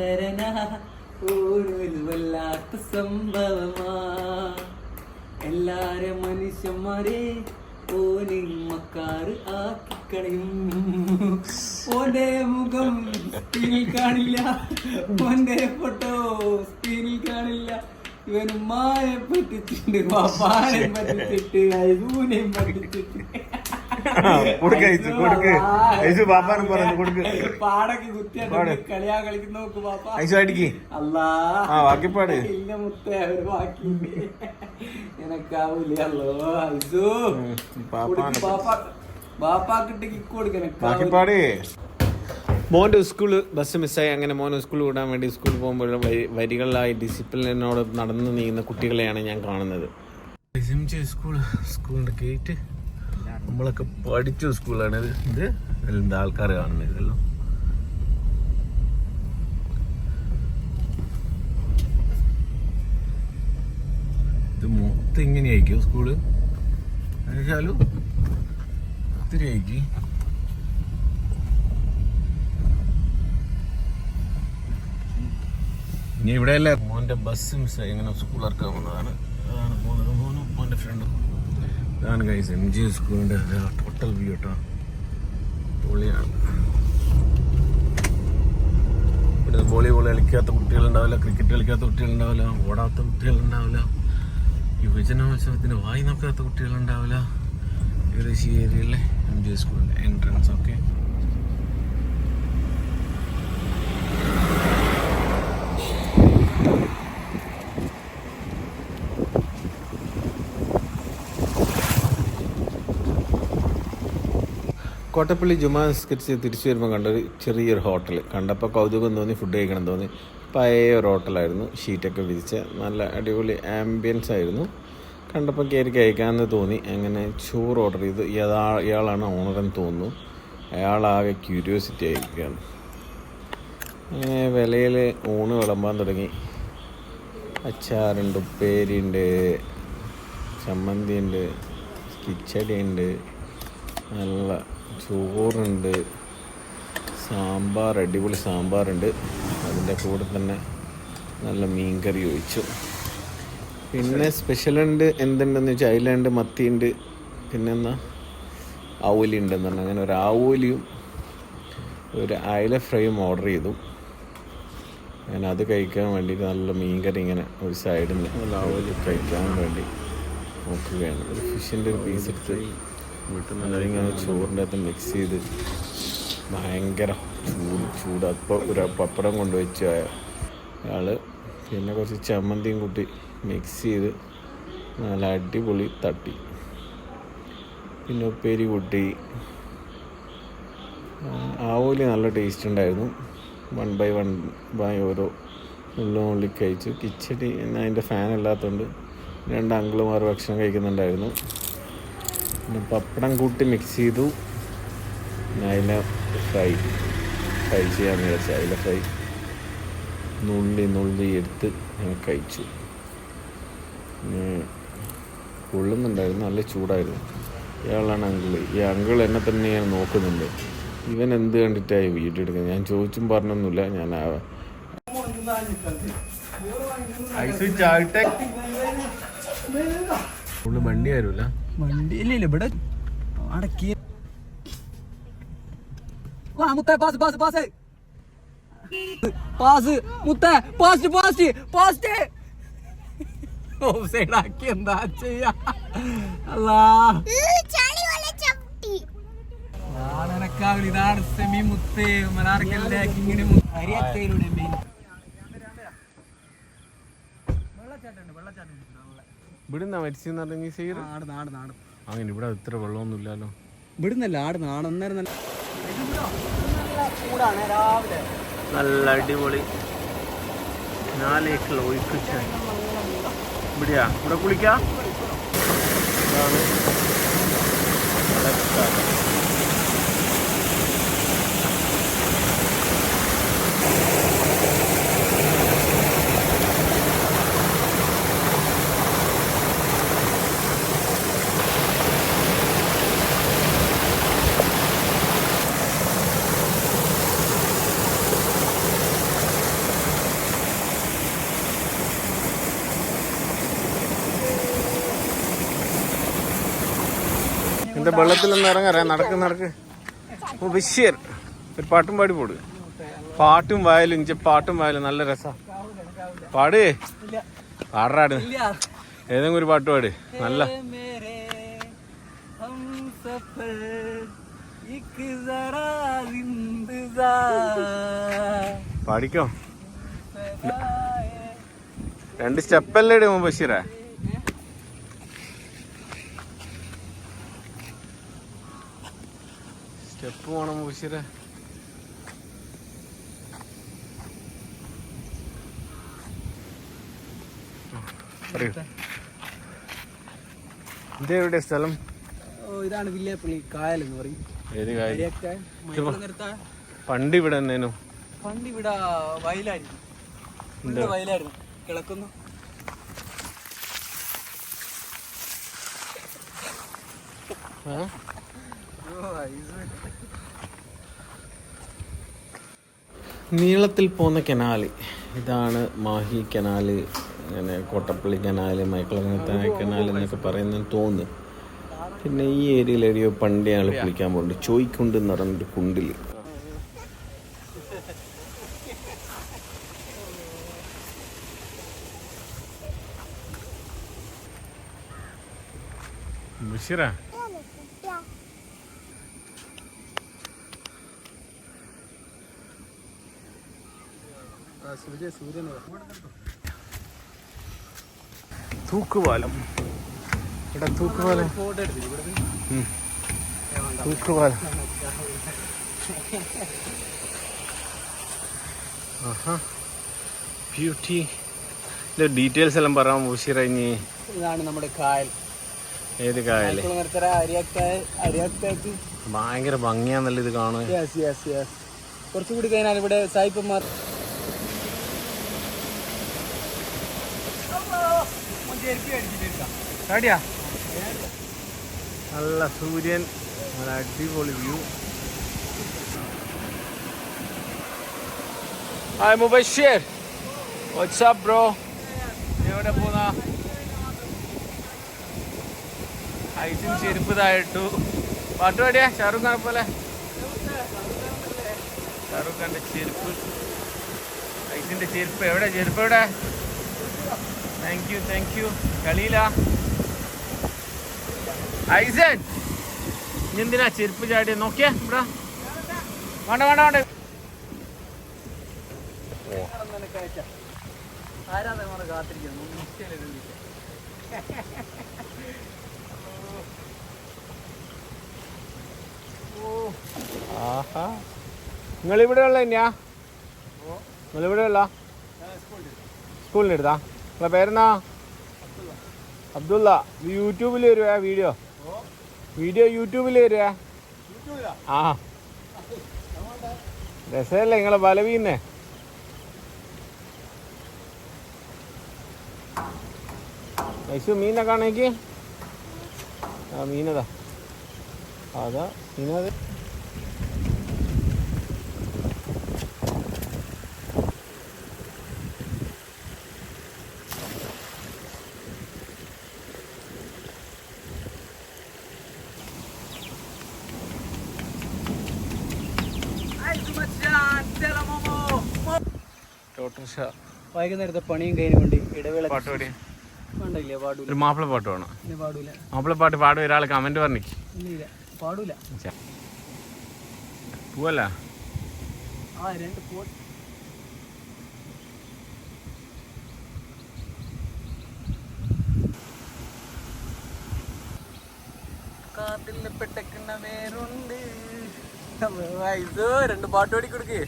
സുന്ദരന ഓരോരു വല്ലാത്ത സംഭവമാ. എല്ലാരും മനുഷ്യന്മാരെ ഓനിമ്മക്കാറ് ആക്കിക്കളയും. ഓന്റെ മുഖം സ്ക്രീനിൽ കാണില്ല. ഓന്റെ ഫോട്ടോ സ്ക്രീനിൽ കാണില്ല. ഇവൻ ഉമ്മാനെ പറ്റിച്ചിട്ടുണ്ട് പാപ്പാനെ പറ്റിച്ചിട്ട് അയൂനെയും പറ്റിച്ചിട്ട്. കൊടുക്ക് ഐസു, കൊടുക്ക്. ഐസു പാപ്പാനും പറഞ്ഞു, കൊടുക്ക്. പാടൊക്കെ പാട്. കളിയാ കളിക്കുന്ന നോക്ക് പാപ്പ. ഐസു അടിക്ക് അല്ലാ. ആ, ബാക്കിപ്പാട്. ഇല്ല മുത്തേ ഒരു ബാക്കി എനക്കാവൂലോ അയച്ചു പാപ്പ ബാപ്പാക്കിട്ട് കിക്ക് കൊടുക്കണ ബാക്കിപ്പാട് മോന്റെ സ്കൂൾ ബസ് മിസ്സായി. അങ്ങനെ മോൻ സ്കൂളിൽ വിടാൻ വേണ്ടി സ്കൂളിൽ പോകുമ്പോൾ വരി- വരികളിലായി ഡിസിപ്ലിനോട് നടന്നു നീങ്ങുന്ന കുട്ടികളെയാണ് ഞാൻ കാണുന്നത്. സ്കൂൾ സ്കൂളിന്റെ ഗേറ്റ് നമ്മളൊക്കെ പഠിച്ച സ്കൂളാണ് ഇത്. ഇത് എന്താ ആൾക്കാർ കാണുന്നത് ഇതെല്ലാം? ഇത് മൊത്തം ഇങ്ങനെയായിരിക്കും സ്കൂൾ? എന്നുവെച്ചാലും ഒത്തിരി ആയിരിക്കും. ഇനി ഇവിടെ മോന്റെ ബസ് മിസ്സായി. ഇങ്ങനെ സ്കൂളിറക്കാൻ വന്നതാണ്. അതാണ് പോകുന്നത്. മോനും മോന്റെ ഫ്രണ്ടും ഇതാണ് കൈസ് എം ജി സ്കൂളിന്റെ ടോട്ടൽ വ്യൂ കേട്ടോ പൊളിയാണ്. ഇവിടെ വോളിബോൾ കളിക്കാത്ത കുട്ടികളുണ്ടാവില്ല ക്രിക്കറ്റ് കളിക്കാത്ത കുട്ടികളുണ്ടാവില്ല ഓടാത്ത കുട്ടികളുണ്ടാവില്ല യുവജനോത്സവത്തിന് വായി നോക്കാത്ത കുട്ടികളുണ്ടാവില്ല. ഏകദേശം ഏരിയയിലെ എം ജി സ്കൂളിന്റെ എൻട്രൻസ് ഒക്കെ കോട്ടപ്പള്ളി ജുമാ നിസ്കരിച്ച് തിരിച്ചു വരുമ്പോൾ കണ്ട ഒരു ചെറിയൊരു ഹോട്ടൽ. കണ്ടപ്പോൾ കൗതുകം തോന്നി ഫുഡ് കഴിക്കണം തോന്നി. പഴയ ഒരു ഹോട്ടലായിരുന്നു. ഷീറ്റൊക്കെ വിരിച്ച നല്ല അടിപൊളി ആംബിയൻസ് ആയിരുന്നു. കണ്ടപ്പോൾ കയറി കഴിക്കാമെന്ന് തോന്നി. അങ്ങനെ ചോറ് ഓർഡർ ചെയ്തു. യഥാ ഇയാളാണ് ഓണറെന്ന് തോന്നുന്നു. അയാളാകെ ക്യൂരിയോസിറ്റി ആയിരിക്കുകയാണ്. അങ്ങനെ വിലയിൽ ഊണ് വിളമ്പാൻ തുടങ്ങി. അച്ചാറുണ്ട് ഉപ്പേരിയുണ്ട് ചമ്മന്തിയുണ്ട് കിച്ചടിയുണ്ട് നല്ല ചോറുണ്ട് സാമ്പാർ അടിപൊളി സാമ്പാറുണ്ട്. അതിന്റെ കൂടെ തന്നെ നല്ല മീൻകറി ഒഴിച്ചു. പിന്നെ സ്പെഷ്യലുണ്ട് എന്തുണ്ടെന്ന് വെച്ചാൽ അയിലുണ്ട് മത്തിയുണ്ട് പിന്നെ എന്നാ ആവോലി ഉണ്ടെന്ന് പറഞ്ഞു. അങ്ങനെ ഒരു ആവോലിയും ഒരു അയല ഫ്രൈയും ഓർഡർ ചെയ്തു. ഞാൻ അത് കഴിക്കാൻ വേണ്ടിയിട്ട് നല്ല മീൻകറി ഇങ്ങനെ ഒരു സൈഡിൽ നിന്ന് നല്ല ആവോലി. കഴിക്കാൻ വേണ്ടി നോക്കുകയാണ്. ഒരു ഫിഷിന്റെ ഒരു പീസ് എടുത്ത് വീട്ടിൽ ചോറിന്റെ അകത്ത് മിക്സ് ചെയ്ത് ഭയങ്കര ചൂട് ചൂട്. അപ്പം ഒരു പപ്പടം കൊണ്ടുവച്ച അയാൾ പിന്നെ കുറച്ച് ചമ്മന്തിയും കൂട്ടി മിക്സ് ചെയ്ത് നല്ല അടിപൊളി തട്ടി. പിന്നെ ഉപ്പേരി കൂട്ടി. ആവോലി നല്ല ടേസ്റ്റ് ഉണ്ടായിരുന്നു. വൺ ബൈ വൺ ബൈ ഓരോ ഉള്ളും ഉള്ളി കഴിച്ചു. കിച്ചടി അതിന്റെ ഫാൻ അല്ലാത്തതുകൊണ്ട് രണ്ട് അങ്കിളുമാർ ഭക്ഷണം കഴിക്കുന്നുണ്ടായിരുന്നു. പപ്പടം കൂട്ടി മിക്സ് ചെയ്തു. പിന്നെ അയില ഫ്രൈ ഫ്രൈ ചെയ്യാമെന്ന് വിചാരിച്ചു അയില ഫ്രൈ നുള്ളി നുള്ളി എടുത്ത് ഞാൻ കഴിച്ചു. പിന്നെ കൊള്ളുന്നുണ്ടായിരുന്നു നല്ല ചൂടായിരുന്നു. ഇയാളാണ് അങ്കിൾ ഈ അങ്കിൾ എന്നെ തന്നെ ഞാൻ നോക്കുന്നുണ്ട്. ഇവൻ എന്ത് കണ്ടിട്ടായി വീഡിയോ എടുക്കുന്നത്? ഞാൻ ചോദിച്ചും പറഞ്ഞൊന്നുമില്ല. ഞാൻ ആ- ഫുള്ള് വണ്ടി ആരുമില്ല ഇല്ല ഇവിടെ അടക്കി. മുത്തേ പാസ് പാസ് പാസ് പാസ് മുത്തേ past past past off side ആക്കി എന്താ ചെയ്യാ? അല്ലാ. ഇതാണ് സെമി മുത്തേ മനാർക്കല്ലേ കിങ്ങിണി അരിയത്തേരുടെ മെയിൻ വെള്ളച്ചാട്ടുണ്ട് വെള്ളച്ചാട്ടുണ്ട് ഇവിടുന്ന മരിച്ചെന്ന് പറഞ്ഞെങ്കിൽ സീറ് ആട് നാട് നാട് അങ്ങനെ ഇവിടെ ഇത്ര വെള്ളമൊന്നും ഇല്ലല്ലോ ഇവിടുന്നല്ല ആട് നാട്. അന്നേരം നല്ല ചൂടാണ് രാവിലെ നല്ല അടിപൊളി നാലേക്കുള്ള ഒഴുക്കിച്ച ഇവിടെയാ? ഇവിടെ കുളിക്കാം. വെറുതെ വെള്ളത്തിലൊന്നും ഇറങ്ങാറേ നടക്ക് നടക്ക്. ബഷീർ ഒരു പാട്ടും പാടി പോടുക പാട്ടും വായാലും പാട്ടും വായാലും നല്ല രസാ. പാടേ. പാടാട് ഏതെങ്കിലും ഒരു പാട്ട് പാട്. നല്ല. പാടിക്കോ? രണ്ട് സ്റ്റെപ്പല്ലേ ഇടുമ്പോ ബഷീറേ? സ്റ്റെപ്പ് പോണം മൂശിര എവിടെ സ്ഥലം? ഓ ഇതാണ് വില്ലേപ്പള്ളി കായൽ എന്ന് പറയും. ഏത് കായൽ? പണ്ട് ഇവിടെ തന്നെയാണ് പണ്ട് ഇവിടെ വയലായിരുന്നു. വയലായിരുന്നു. കിളക്കുന്നു. നീളത്തിൽ പോകുന്ന കനാല്. ഇതാണ് മാഹി കനാല് അങ്ങനെ കോട്ടപ്പള്ളി കനാല് മൈക്കിളങ്ങത്താന കനാല് എന്നൊക്കെ പറയുന്നത് തോന്നുന്നു പിന്നെ ഈ ഏരിയയിൽ എവിടെയോ പണ്ടേ ആൾ കുളിക്കാൻ പോകുന്നുണ്ട് ചോയ്ക്കുണ്ട് എന്ന് പറഞ്ഞൊരു കുണ്ടിൽ ബഷീറ? സൂര്യ സൂര്യൻ തൂക്കുപാലം. ഇവിടെ തൂക്കുപാലം. ഫോട്ടോ എടുത്തില്ല ഇവിടെ ഉം. തൂക്കുപാലം. ആഹാ. ബ്യൂട്ടി. ഡീറ്റെയിൽസ് എല്ലാം പറയാൻ ബഷീറ ഇതാണ് നമ്മുടെ കായൽ. ഏത് കായൽ? ഭയങ്കര ഭംഗിയാന്നല്ലേ ഇത് കാണുക കുറച്ചുകൂടി കഴിഞ്ഞാൽ ഇവിടെ സായിപ്പന്മാർ നല്ല സൂര്യൻ നല്ല അടിപൊളി view. Hi Mubashir WhatsApp bro എവിടെ പോന്ന? ഐസും ചെരുപ്പ് തായിട്ടു പാട്ട് പാടിയാ? ഷാറുഖ് ഖാൻ പോലെ? ഷാറുഖ് ഖാന്റെ ചെരുപ്പ്. ഐസിന്റെ ചെരുപ്പ് എവിടെ? ചെരുപ്പ് എവിടെ? താങ്ക് യു താങ്ക് യു കളിയിലാ ഐസൻ എന്തിനാ ചെരുപ്പ് ചാടിയ? നോക്കിയേ ഇവിടെ വേണ്ട വേണ്ട വേണ്ട. ആഹാ. നിങ്ങൾ ഉള്ള തന്നെയാ നിങ്ങളിവിടെ ഉള്ള സ്കൂളിൽ എടുത്താ നിങ്ങളെ പേരെന്നാ? അബ്ദുള്ള. യൂട്യൂബിൽ വരുവാ വീഡിയോ? വീഡിയോ യൂട്യൂബിൽ വരുവാ? ആ. രസമല്ലേ നിങ്ങളെ ബലവീന്നേ മൈസൂർ മീനൊക്കെ ആണെങ്കിൽ ആ മീനതാ. അതാ. മീനത് ടോട്ടൽ ഷാ വൈകുന്നേരത്തെ പണിയും കഴിഞ്ഞുകൊണ്ട് ഇടവേള പാട്ട് പാടി. വേണ്ടില്ല പാടൂല. ഒരു മാപ്പിള പാട്ട് വേണം പാടൂല. മാപ്പിള പാട്ട് പാടും ഒരാൾ കമന്റ് പറഞ്ഞിക്ക് ഇല്ല പാടൂല. പോവല്ല? ആ രണ്ട് പോ. കാതിൽ പെട്ടക്കുന്ന വേറുണ്ട് ഇത് രണ്ട് പാട്ട് പാടി കൊടുക്കേ.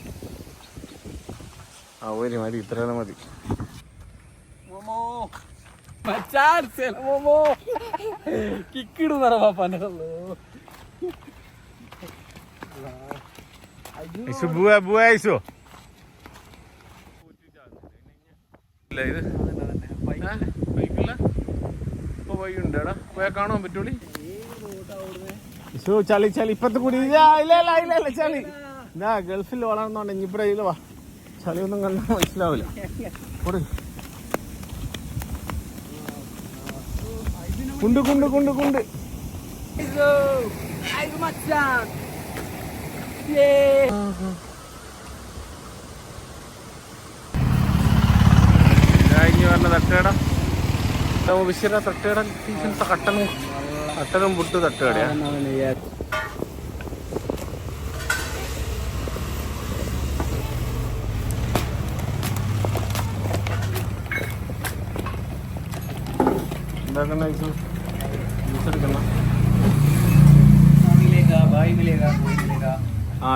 ആ ഒരു മതി ഇത്ര മതി. മോമോ. മച്ചാൻ മോമോ. കിക്കിടുന്നറ പാപ്പാന്റെ ഐസു ബുവ ബുവ ഐസു ഇല്ല ഇത്. ബൈക്കില്ല? ഇപ്പൊ വൈകുണ്ടേടാ. പോയാ കാണാൻ പറ്റൂലി ഇസു ചളി ചളി. ഇപ്പത്തെ കൂടി. ഇല്ല ഇല്ല ഇല്ല ഇല്ല ചളി. ഇതാ ഗൾഫിൽ വളർന്നോണ്ട് ഇനിയിവിടെ ഇല്ല വാ. ചളിയൊന്നും കണ്ടാൽ മനസ്സിലാവില്ല. കൊടു. കുണ്ട് കുണ്ട് കുണ്ട് കുണ്ട്. ഇനി പറഞ്ഞ തട്ടേടം വിശ്വ തട്ടേടൻ ടീച്ചൻസ് കട്ടനും അത്തരം പുട്ട് തട്ടുകടയാണ് എന്താക്കണ്ട ജ്യൂസ് ആ.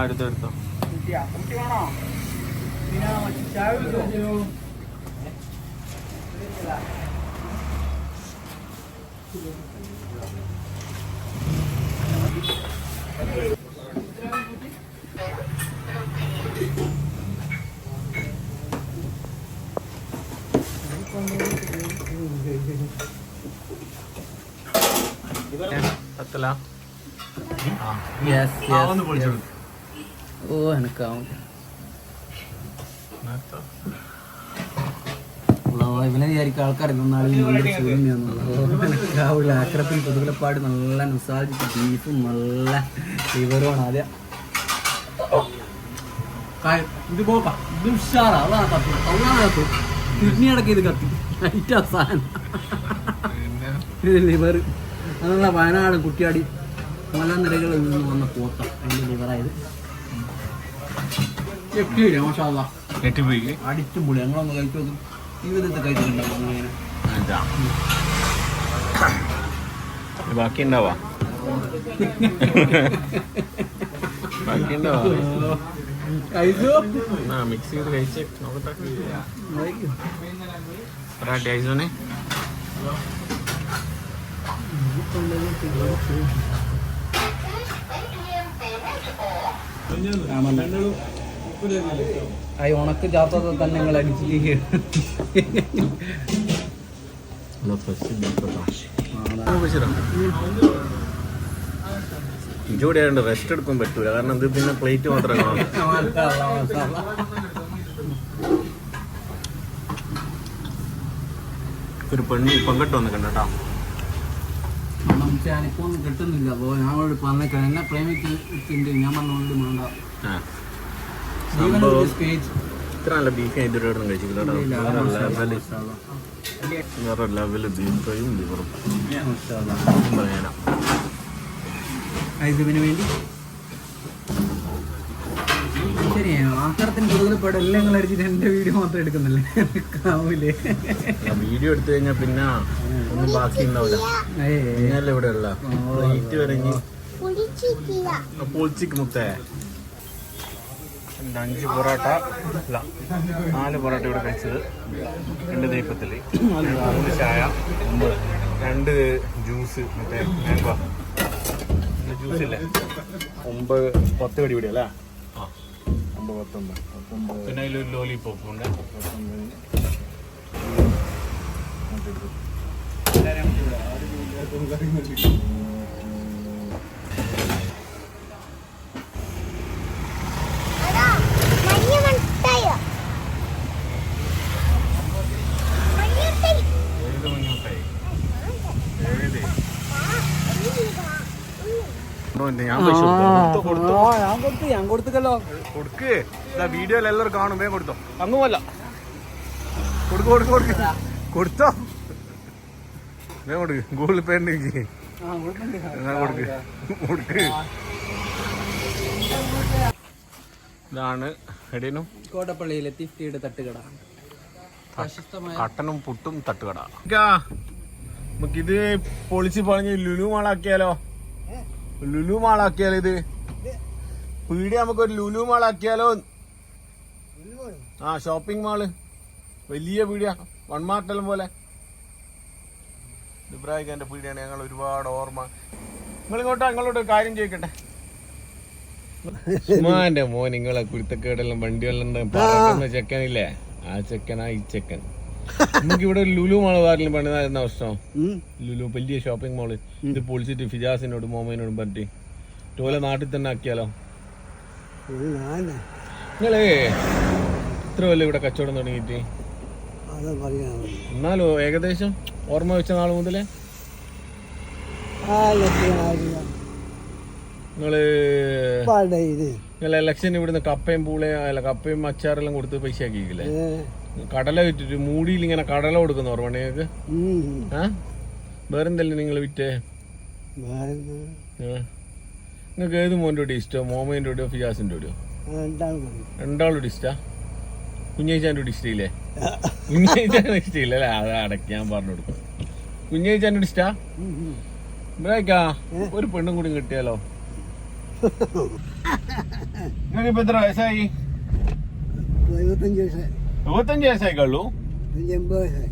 ഓ എനക്കാവും ഇവനെ വിചാരിക്കും ആൾക്കാർ നാളെ ആക്രത്തിൽ പുതുകളപ്പാട് നല്ല നൊസാജിക്ക് ബീഫും നല്ല ലിവറുമാണ് ആദ്യം. ഇത് പോപ്പാ. ഇത് ഉഷാറാ. അതാണ് കത്തു അതാണ് കത്തു കിഡ്നി അടക്കം ഇത് കത്തി. ഐറ്റാ സാധനം. ഇത് ലിവർ നല്ല വയനാട് കുട്ടിയാടി. മലനിരകളിൽ നിന്ന് വന്ന പോത്ത അതിന്റെ ലിവറായത് എട്ടിയില്ല മാഷാ കെട്ടിപ്പോയി അടിച്ചും പൊളി ഞങ്ങളൊന്ന് കഴിച്ചു നോക്കും. ജീവിതത്തിൽ കഴിച്ചിട്ടുണ്ടാവും അങ്ങനെ ബാക്കി ഉണ്ടാവാ ബാക്കി ഉണ്ടാവാ കഴിച്ചു ആ മിക്സ് ചെയ്ത് കഴിച്ച് നോക്കട്ടെ. ഒരാട്ടി ഐസോനെ. ആ ഉണക്ക് ചാത്തത്തെ തന്നെ നിങ്ങൾ അടിച്ചിരിക്കുക ഇജോടെ ആയതുകൊണ്ട് റെസ്റ്റ് എടുക്കാൻ പറ്റൂല. കാരണം ഇത് പിന്നെ പ്ലേറ്റ് മാത്രമേ ഒരു പെണ്ണ് പങ്കിട്ട് വന്നിട്ടുണ്ട് കേട്ടോ. എനിക്കൊന്നും കിട്ടുന്നില്ല. അപ്പോ ഞാൻ അവിടെ പറഞ്ഞേക്കാം. എന്നെ പ്രേമിക്കുന്നുണ്ട് ഞാൻ പറഞ്ഞോണ്ട് വേണ്ട ഇത്ര നല്ല ബീഫ് ഞാൻ ഇതുവരെ ഒന്നും കഴിച്ചില്ല കേട്ടോ. വേറെ ലെവൽ വേറെ ലെവൽ ബീഫ് ഫ്രൈയും ലിവറും പറയാനാ ഐസുവിന് വേണ്ടി. ശരി ആഹാരത്തിന് കൂടുതൽ പടം എല്ലാം നിങ്ങൾ അടിച്ചിട്ട് എന്റെ വീഡിയോ മാത്രം എടുക്കുന്നില്ലേ. വീഡിയോ എടുത്തു കഴിഞ്ഞാൽ പിന്നെ ഒന്നും ബാക്കി ഉണ്ടാവില്ല ഏയ് ഇവിടെ ഉള്ള പ്ലേറ്റ് കുളിച്ചിട്ടില്ല പൊളിച്ചിക്ക് മുത്തേ. അഞ്ച് പൊറോട്ട. അല്ല നാല് പൊറോട്ട ഇവിടെ കഴിച്ചത്. രണ്ട് ദീപത്തിൽ മൂന്ന് ചായ. രണ്ട് ജ്യൂസ്. മറ്റേ മാംഗോ. ജ്യൂസ് ഇല്ലേ? ഒമ്പത് പത്ത് കടി പിടി അല്ലേ? ഒമ്പത് പത്തൊമ്പത്. പത്തൊമ്പത്. പിന്നെ അതിലൊരു ലോലിപോപ്പ് ഞാൻ എല്ലാവരും കാണും വേഗം കൊടുത്തോ. അങ്ങുമല്ല കൊടുക്കോ കൊടുക്കോ കൊടുക്കോ. കൊടുത്തോ. കൊടുക്ക് ഗൂഗിൾ പേ എന്നാ കൊടുക്ക് കൊടുക്ക് ഇതാണ് എടീനും കോട്ടപ്പള്ളിയിലെ തിഫ്റ്റിയുടെ തട്ടുകട. കട്ടനും പുട്ടും തട്ടുകട. നമുക്കിത് പൊളിച്ച് പറഞ്ഞ് ലുലു മാളാക്കിയാലോ? ലുലു മാളാക്കിയാലോ ഇത്? പീടി നമുക്കൊരു ലുലു മാളാക്കിയാലോ? ആ ഷോപ്പിംഗ് മാൾ. വലിയ പീടിയ വൺ മാർട്ടെല്ലാം പോലെ. ഇബ്രാഹിഖാന്റെ പീടിയാണ് ഞങ്ങൾ ഒരുപാട് ഓർമ്മ. നിങ്ങളിങ്ങോട്ട് ഒരു കാര്യം ചോദിക്കട്ടെ? ഉസ്മാന്റെ മോൻ നിങ്ങളെ കുരുത്തക്കേടെല്ലാം വണ്ടികളിലും പറയുന്ന ചെക്കനില്ലേ? ആ ചെക്കനാ ഈ ചെക്കൻ. നമുക്ക് ഇവിടെ ലുലു മാൾ വാറിലും പണിതായിരുന്ന പ്രശ്നം? ലുലു വലിയ ഷോപ്പിംഗ് മാൾ ഇത് പൊളിച്ചിട്ട് ഫിജാസിനോടും മോമിനോടും പറഞ്ഞിട്ട്. ടോലെ നാട്ടിൽ തന്നെ ആക്കിയാലോ? നിങ്ങളേ ഇത്ര വല്ല ഇവിടെ കച്ചവടം തുടങ്ങിയിട്ട്? എന്നാലും ഏകദേശം ഓർമ്മ വെച്ച നാൾ മുതലേ? നിങ്ങൾ നിങ്ങൾ ഇലക്ഷൻ ഇവിടുന്ന് കപ്പയും പൂളയും അല്ല കപ്പയും അച്ചാറെല്ലാം കൊടുത്ത് പൈസ ആക്കിയില്ലേ കടല വിറ്റിട്ട് മൂടിയിൽ ഇങ്ങനെ കടല കൊടുക്കുന്ന ഓർമ്മ നിങ്ങൾക്ക്? ആ? വേറെന്തല്ലേ നിങ്ങൾ വിറ്റേ? നിങ്ങൾക്ക് ഏത് മോന്റെ ഇഷ്ടോ ഇഷ്ടം? മോമേന്റെ കൂടെയോ ഫിയാസിന്റെ കൂടെയോ? രണ്ടാളുടെ ഇഷ്ടാ? കുഞ്ഞേച്ചാന്റെ കൂടെ ഇഷ്ടമില്ലേ കുഞ്ഞേച്ചാന്റെ ഇഷ്ടമില്ല അല്ലേ അത് അടയ്ക്ക് ഞാൻ പറഞ്ഞു കൊടുക്കും. കുഞ്ഞേച്ചാന്റെ കൂടെ ഇഷ്ടാ ഇവിടേക്കാ ഒരു പെണ്ണും കൂടി കിട്ടിയാലോ? നിങ്ങൾക്ക് ഇപ്പൊ എത്ര വയസ്സായി? എഴുപത്തഞ്ച് വയസ്സായി. ഇരുപത്തഞ്ച് വയസ്സായിക്കുള്ളൂ എൺപത് വയസ്സായി.